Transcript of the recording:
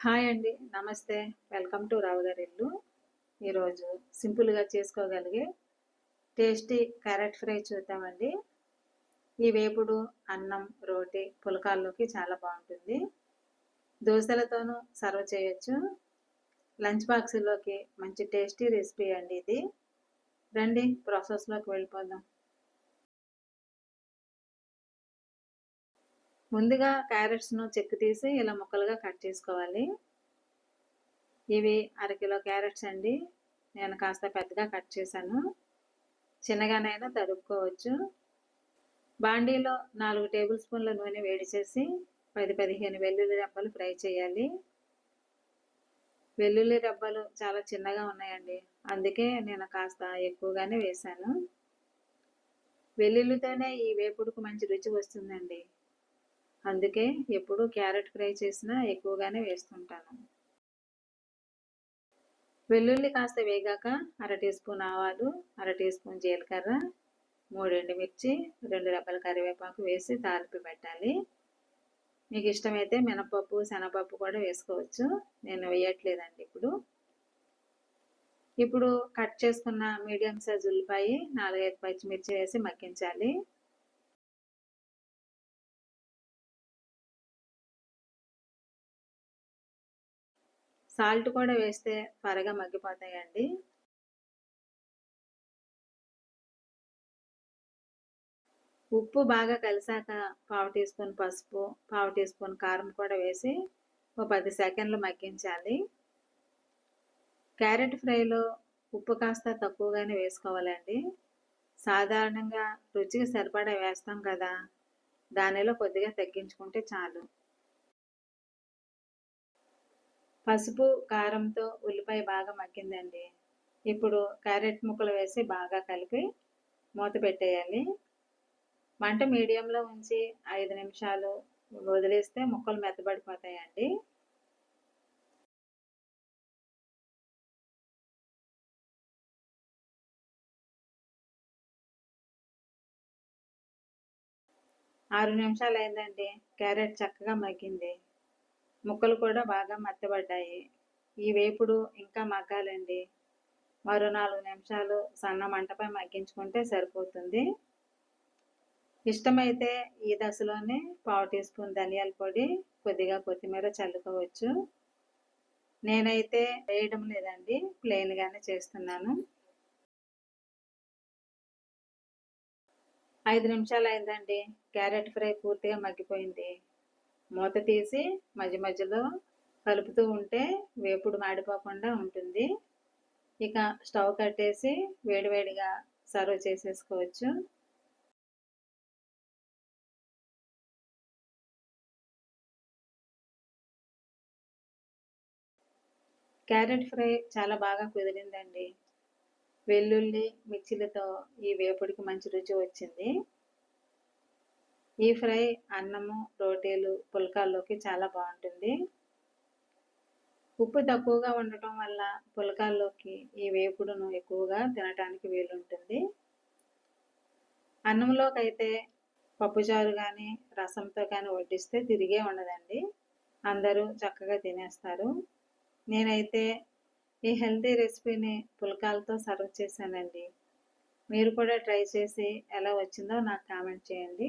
Hi అండి. నమస్తే. Welcome to రావుగారి ఇల్లు. ఈరోజు సింపుల్గా చేసుకోగలిగే టేస్టీ క్యారెట్ ఫ్రై చూద్దామండి. ఈ వేపుడు అన్నం రోటి పులకాల్లోకి చాలా బాగుంటుంది. దోశలతోనూ సర్వ్ చేయొచ్చు. లంచ్ బాక్స్లోకి మంచి టేస్టీ రెసిపీ అండి ఇది. రండి ప్రాసెస్లోకి వెళ్ళిపోదాం. ముందుగా క్యారెట్స్ను చెక్కు తీసి ఇలా ముక్కలుగా కట్ చేసుకోవాలి. ఇవి అరకిలో క్యారెట్స్ అండి. నేను కాస్త పెద్దగా కట్ చేశాను. చిన్నగానైనా తరుక్కోవచ్చు బాండీలో నాలుగు టేబుల్ స్పూన్ల నూనె వేడి చేసి పది పదిహేను వెల్లుల్లి రెబ్బలు ఫ్రై చేయాలి. వెల్లుల్లి రెబ్బలు చాలా చిన్నగా ఉన్నాయండి. అందుకే నేను కాస్త ఎక్కువగానే వేశాను. వెల్లుల్లితోనే ఈ వేపుడుకు మంచి రుచి వస్తుందండి. అందుకే ఎప్పుడు క్యారెట్ ఫ్రై చేసినా ఎక్కువగానే వేస్తుంటాను. వెల్లుల్లి కాస్త వేగాక అర టీ స్పూన్ ఆవాలు అర టీ స్పూన్ జీలకర్ర మూడు మిర్చి రెండు రెబ్బల కరివేపాకు వేసి తాలిపి పెట్టాలి. మీకు ఇష్టమైతే మినపప్పు శనగపప్పు కూడా వేసుకోవచ్చు. నేను వేయట్లేదండి ఇప్పుడు. ఇప్పుడు కట్ చేసుకున్న మీడియం సైజ్ ఉల్లిపాయ నాలుగైదు పచ్చిమిర్చి వేసి మగ్గించాలి. సాల్ట్ కూడా వేస్తే త్వరగా మగ్గిపోతాయండి. ఉప్పు బాగా కలిసాక పావు టీ స్పూన్ పసుపు పావు టీ స్పూన్ కారం కూడా వేసి ఒక పది సెకండ్లు మగ్గించాలి. క్యారెట్ ఫ్రైలో ఉప్పు కాస్త తక్కువగానే వేసుకోవాలండి. సాధారణంగా రుచికి సరిపడా వేస్తాం కదా దానిలో కొద్దిగా తగ్గించుకుంటే చాలు. పసుపు కారంతో ఉల్లిపాయ బాగా మగ్గిందండి. ఇప్పుడు క్యారెట్ ముక్కలు వేసి బాగా కలిపి మూత పెట్టేయాలి. మంట మీడియంలో ఉంచి ఐదు నిమిషాలు వదిలేస్తే ముక్కలు మెత్తబడిపోతాయండి. ఆరు నిమిషాలు అయిందండి క్యారెట్ చక్కగా మగ్గింది. ముక్కలు కూడా బాగా మెత్తబడ్డాయి. ఈ వేపుడు ఇంకా మగ్గాలండి. మరో నాలుగు నిమిషాలు సన్న మంటపై మగ్గించుకుంటే సరిపోతుంది. ఇష్టమైతే ఈ దశలోనే పావు టీ స్పూన్ ధనియాల పొడి కొద్దిగా కొత్తిమీర చల్లుకోవచ్చు. నేనైతే వేయడం లేదండి ప్లెయిన్గానే చేస్తున్నాను. ఐదు నిమిషాలు అయిందండి క్యారెట్ ఫ్రై పూర్తిగా మగ్గిపోయింది. మూత తీసి మధ్య మధ్యలో కలుపుతూ ఉంటే వేపుడు మాడిపోకుండా ఉంటుంది. ఇక స్టవ్ కట్టేసి వేడివేడిగా సర్వ్ చేసేసుకోవచ్చు. క్యారెట్ ఫ్రై చాలా బాగా కుదిరిందండి. వెల్లుల్లి మిర్చిలతో ఈ వేపుడికి మంచి రుచి వచ్చింది. ఈ ఫ్రై అన్నము రోటీలు పుల్కాల్లోకి చాలా బాగుంటుంది. ఉప్పు తక్కువగా ఉండటం వల్ల పుల్కాల్లోకి ఈ వేపుడును ఎక్కువగా తినటానికి వీలుంటుంది. అన్నంలోకి అయితే పప్పుచారు కానీ రసంతో కానీ వడ్డిస్తే తిరిగే ఉండదండి. అందరూ చక్కగా తినేస్తారు. నేనైతే ఈ హెల్తీ రెసిపీని పుల్కాలతో సర్వ్ చేశానండి. మీరు కూడా ట్రై చేసి ఎలా వచ్చిందో నాకు కామెంట్ చేయండి.